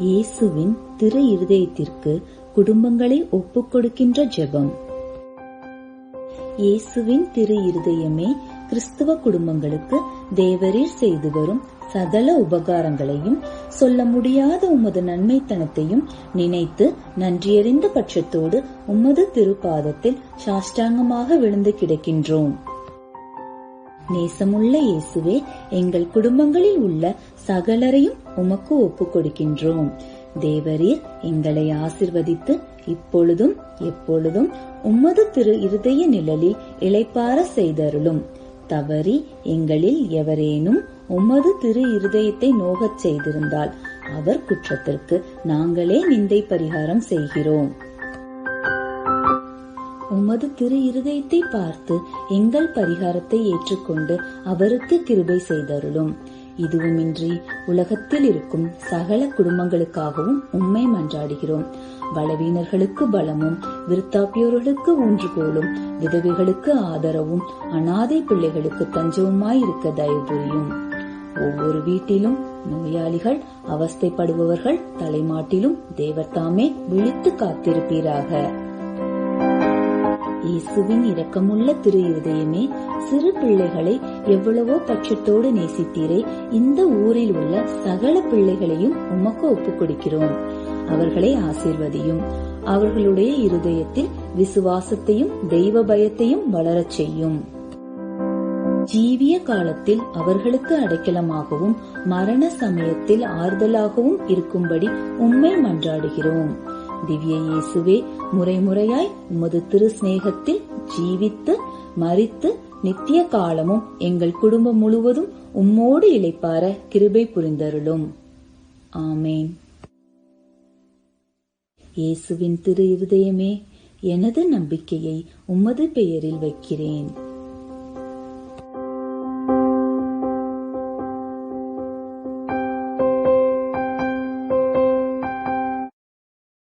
இயேசுவின் திரு இருதயத்திற்கு குடும்பங்களை ஒப்புக் கொடுக்கின்ற ஜெபம். இயேசுவின் திரு இருதயமே கிறிஸ்துவ குடும்பங்களுக்கு தேவரீர் செய்து வரும் சகல உபகாரங்களையும் சொல்ல முடியாத உமது நன்மைத்தனத்தையும் நினைத்து நன்றியறிந்த பட்சத்தோடு உமது திருப்பாதத்தில் சாஷ்டாங்கமாக விழுந்து கிடக்கின்றோம். நேசமுள்ள இயேசுவே எங்கள் குடும்பங்களில் உள்ள சகலரையும் உமக்கு ஒப்புக் கொடுக்கின்றோம் தேவரீர் எங்களை ஆசிர்வதித்து இப்பொழுதும் எப்பொழுதும் உம்மது திரு இருதய நிழலில் இளைப்பார செய்தருளும். தவறி எங்களில் எவரேனும் உமது திரு இருதயத்தை நோகச் செய்திருந்தால் அவர் குற்றத்திற்கு நாங்களே நிந்தை பரிகாரம் செய்கிறோம். உமது திரு இருதயத்தை பார்த்து எங்கள் பரிகாரத்தை ஏற்றுக்கொண்டு அவருக்கு கிருபை செய்தருளும். இதுவுமின்றி உலகத்தில் இருக்கும் சகல குடும்பங்களுக்காகவும் உண்மை மன்றாடுகிறோம். பலவீனர்களுக்கு பலமும் விருத்தாப்பியோர்களுக்கு ஊன்றுகோலும் விதவைகளுக்கு ஆதரவும் அனாதை பிள்ளைகளுக்கு தஞ்சவுமாய் இருக்க தயவு புரியும். ஒவ்வொரு வீட்டிலும் நோயாளிகள் அவஸ்தைப்படுபவர்கள் தலைமாட்டிலும் தேவர்தாமே விழித்து காத்திருப்பீராக. இயேசுவின் இரக்கமுள்ள திரு இருதயமே சிறு பிள்ளைகளை எவ்வளவோ பட்சத்தோடு நேசித்தீரே இந்த ஊரில் உள்ள சகல பிள்ளைகளையும் உமக்கு ஒப்புக் கொடுக்கிறோம் அவர்களை ஆசீர்வதியும். அவர்களுடைய இருதயத்தில் விசுவாசத்தையும் தெய்வ பயத்தையும் வளரச் செய்யும். ஜீவிய காலத்தில் அவர்களுக்கு அடைக்கலமாகவும் மரண சமயத்தில் ஆறுதலாகவும் இருக்கும்படி உண்மை மன்றாடுகிறோம். திவ்ய இயேசுவே முறைமுறையாய் உமது திரு சிநேகத்தில் ஜீவித்து மறித்து நித்திய காலமும் எங்கள் குடும்பம் முழுவதும் உம்மோடு இளைப்பார கிருபை புரிந்தருளும். ஆமேன். இயேசுவின் திரு இருதயமே எனது நம்பிக்கையை உமது பெயரில் வைக்கிறேன்.